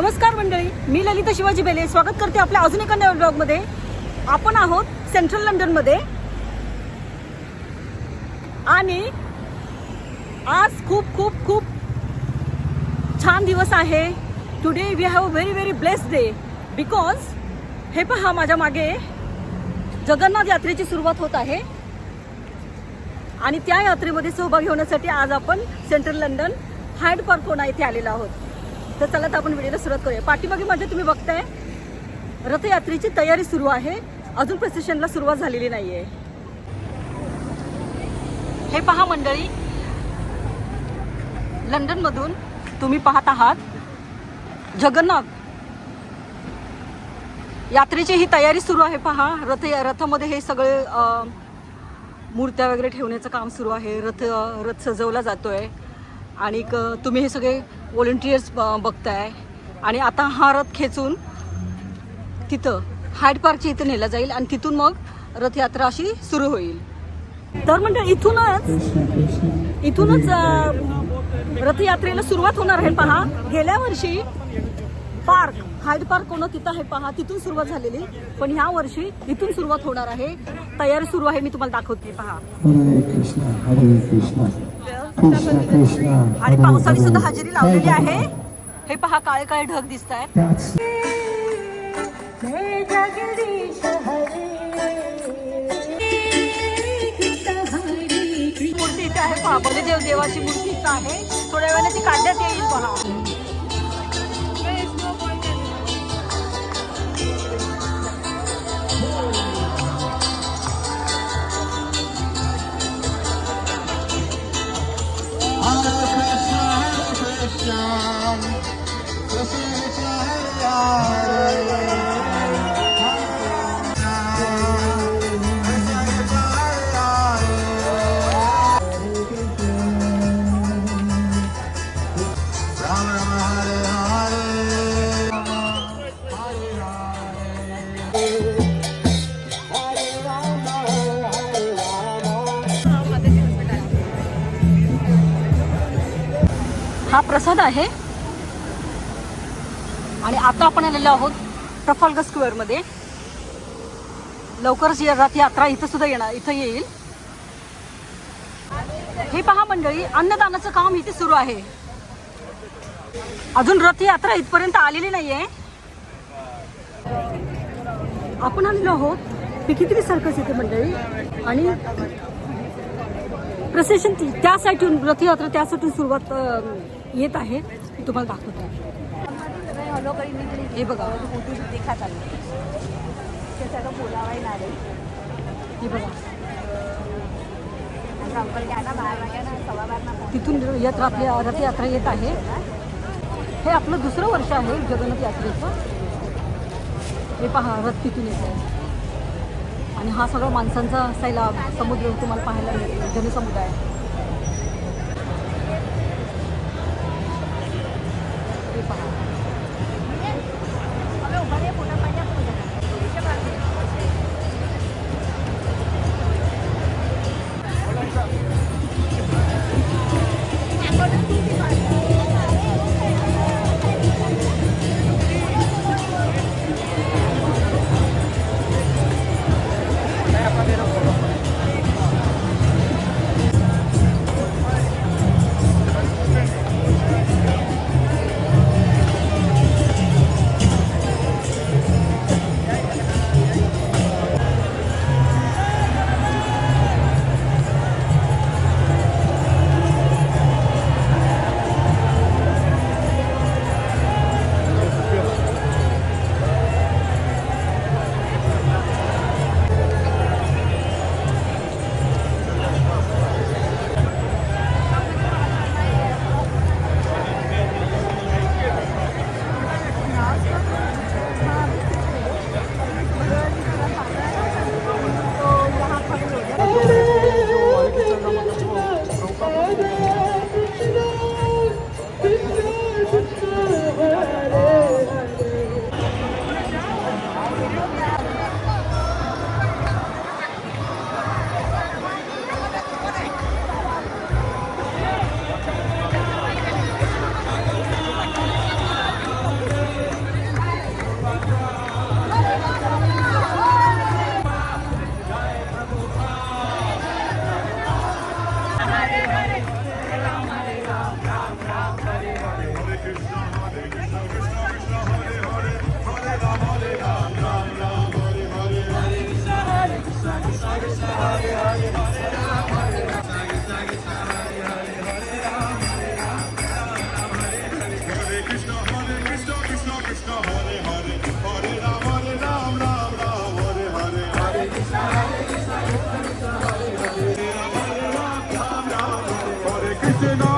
नमस्कार मंडळी मी ललिता शिवाजी बेले. स्वागत करते आपल्या अजून एका नवीन ब्लॉगमध्ये आपण आहोत सेंट्रल लंडनमध्ये आणि आज खूप खूप खूप छान दिवस आहे. Today we have a very very blessed day because हे पहा माझ्या मागे जगन्नाथ यात्रेची सुरुवात होत आहे. आणि त्या यात्रेमध्ये सहभागी होण्यासाठी आज आपण सेंट्रल लंडन हायड पार्क इथे आलेलो आहोत. तर चला तर आपण व्हिडिओला सुरुवात करूया. पाठीमागे माझ्या तुम्ही बघताय रथयात्रेची तयारी सुरू आहे. अजून प्रसेशनला सुरुवात झालेली नाहीये. हे पहा मंडळी लंडन मधून तुम्ही पाहत आहात जगन्नाथ. यात्रेची ही तयारी सुरू आहे पहा. रथ रथामध्ये हे सगळे मूर्त्या वगैरे ठेवण्याचं काम सुरू आहे. रथ रथ सजवला जातोय. आणि तुम्ही हे सगळे व्हॉलेंटियर्स बघताय. आणि आता हा रथ खेचून तिथं हायड पार्कच्या इथं नेला जाईल आणि तिथून मग रथयात्रा अशी सुरू होईल. तर म्हणजे इथूनच इथूनच रथयात्रेला सुरुवात होणार आहे. पहा गेल्या वर्षी पार्क हायड पार्क कोण तिथं आहे पहा तिथून सुरुवात झालेली. पण ह्या वर्षी इथून सुरुवात होणार आहे. तयारी सुरू आहे मी तुम्हाला दाखवते. पहा. आणि पावसाळी सुद्धा. हजेरी लावलेली आहे. हे पहा काळे काळे ढग दिसत आहेत That's मूर्ती इथे आहे पहा. बलिदेव देवाची मूर्ती इथं आहे. थोड्या वेळाने ती काढण्यात येईल पहा. हा आहे. आणि आता आपण आलेलो आहोत ट्रफाल्गर स्क्वेअरमध्ये. लवकरच रथयात्रा इथं सुद्धा येणार इथं येईल. हे पहा मंडळी अन्नदानाचं काम इथे सुरू आहे. अजून रथयात्रा इथपर्यंत आलेली नाहीये. आपण आलेलो आहोत. पिकित्री सर्कस इथे मंडळी. आणि प्रसेशन त्या साईडून रथयात्रा त्या साईडून सुरुवात येत आहे. मी तुम्हाला दाखवते. हे बघा. हे बघा. तिथून यात्रा आपल्या रथयात्रा येत आहे. हे आपलं दुसरं वर्ष आहे जगन्नाथ यात्रेचं. हे पहा रथ तिथून येत आहे. आणि हा सगळा माणसांचा असायला समुद्र तुम्हाला पाहायला मिळेल. जनसमुदाय. हे Austin.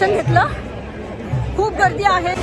दर्शन घेतलं. खूप गर्दी आहे.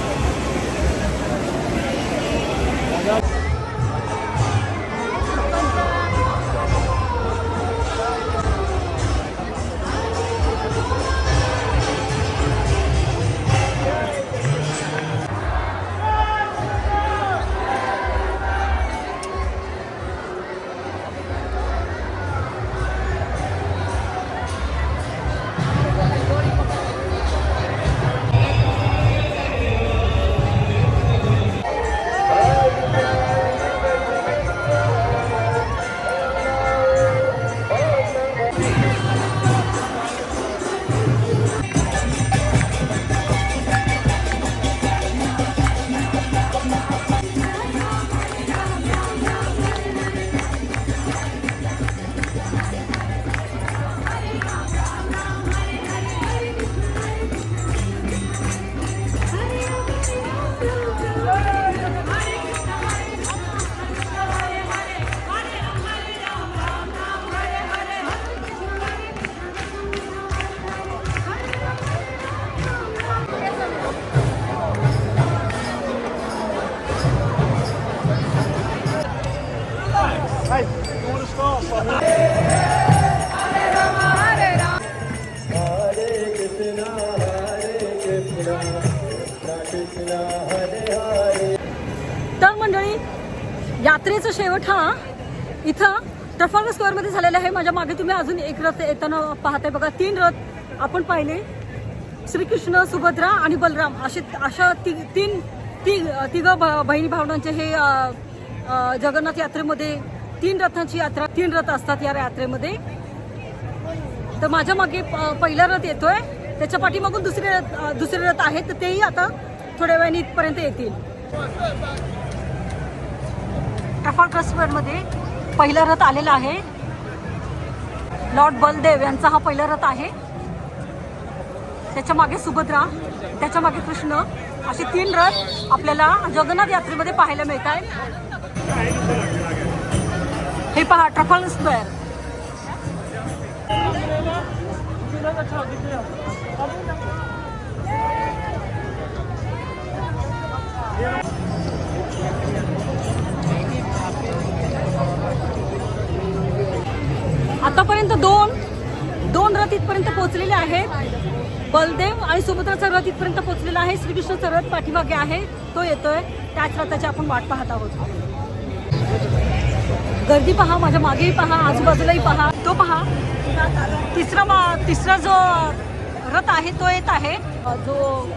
यात्रेचा शेवट हा. इथं ट्रफाल्गर स्क्वेअरमध्ये झालेला आहे. माझ्या मागे तुम्ही अजून एक रथ येताना पाहताय बघा. तीन रथ आपण पाहिले. श्रीकृष्ण सुभद्रा आणि बलराम असे अशा ती तीन ती तिघं ब- बहिणी भावनांचे हे जगन्नाथ यात्रेमध्ये तीन रथांची यात्रा तीन रथ असतात या यात्रेमध्ये. तर माझ्या मागे प- पहिला रथ येतोय. त्याच्या पाठीमागून दुसरे रथ दुसरे रथ आहेत. तर तेही आता थोड्या वेळाने इथपर्यंत येतील. ट्रफाल्गर स्क्वेअरमध्ये पहिला रथ आलेला आहे. लॉर्ड बलदेव यांचा हा पहिला रथ आहे. त्याच्यामागे सुभद्रा त्याच्यामागे कृष्ण असे तीन रथ आपल्याला जगन्नाथ यात्रेमध्ये पाहायला मिळत आहेत हे पहा ट्रफल स्क्वेअर आतापर्यंत दोन दोन रथ इथपर्यंत पोहोचलेले आहेत. बलदेव आणि सुभद्राचा रथ इथपर्यंत पोहोचलेला आहे. श्रीकृष्णाचा रथ पाठीमागे आहे. तो येतोय. त्याच रथाची आपण वाट पाहत आहोत. गर्दी पहा माझ्या मागेही पहा आजूबाजूलाही पहा. तो पहा तिसरा मा- तिसरा जो रथ आहे तो येत आहे. जो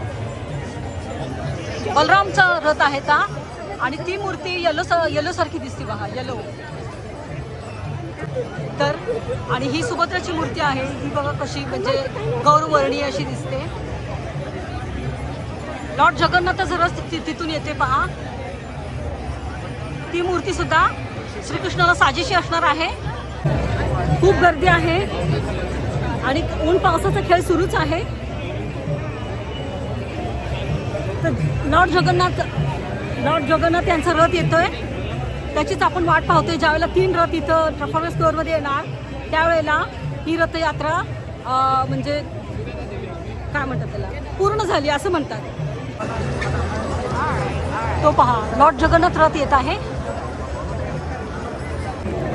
बलरामचा रथ आहे का आणि ती मूर्ती येलो येलो सारखी दिसते पहा येलो. तर आणि ही सुभद्राची मूर्ती आहे ही बघा कशी म्हणजे गौरवर्णीय अशी दिसते. लॉर्ड जगन्नाथाचं रस तिथून येते पहा. ती मूर्ती सुद्धा श्रीकृष्णाला साजेशी असणार आहे. खूप गर्दी आहे. आणि ऊन पावसाचा खेळ सुरूच आहे. तर लॉर्ड जगन्नाथ लॉर्ड जगन्नाथ यांचा रथ येतोय. त्याचीच आपण वाट पाहतोय. ज्यावेळेला तीन रथ इथं ट्रफॉर्मर स्टोअरमध्ये येणार त्यावेळेला ही रथयात्रा म्हणजे काय म्हणतात त्याला? पूर्ण झाली असं म्हणतात. तो पहा लॉर्ड जगन्नाथ रथ येत आहे.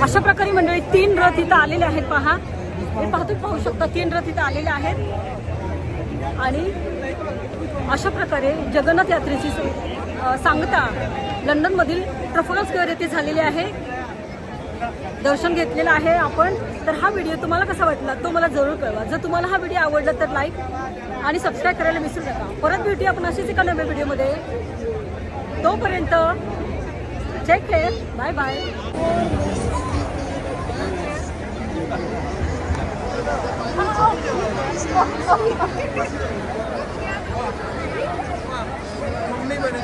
अशा प्रकारे मंडळी तीन रथ इथं आलेले आहेत पहा. हे पाहतो पाहू शकता तीन रथ इथं आलेले आहेत. आणि अशा प्रकारे जगन्नाथ यात्रेची सांगता लंडनमधील ट्रफोला स्क्वेअर येथे झालेली आहे. दर्शन घेतलेलं आहे आपण. तर हा व्हिडिओ तुम्हाला कसा वाटला तो मला जरूर कळवा. जर तुम्हाला हा व्हिडिओ आवडला तर लाईक आणि सबस्क्राईब करायला विसरू नका. परत भेटूया आपण अशीच एका नव्या व्हिडिओमध्ये. तोपर्यंत take care bye bye Mummy böyle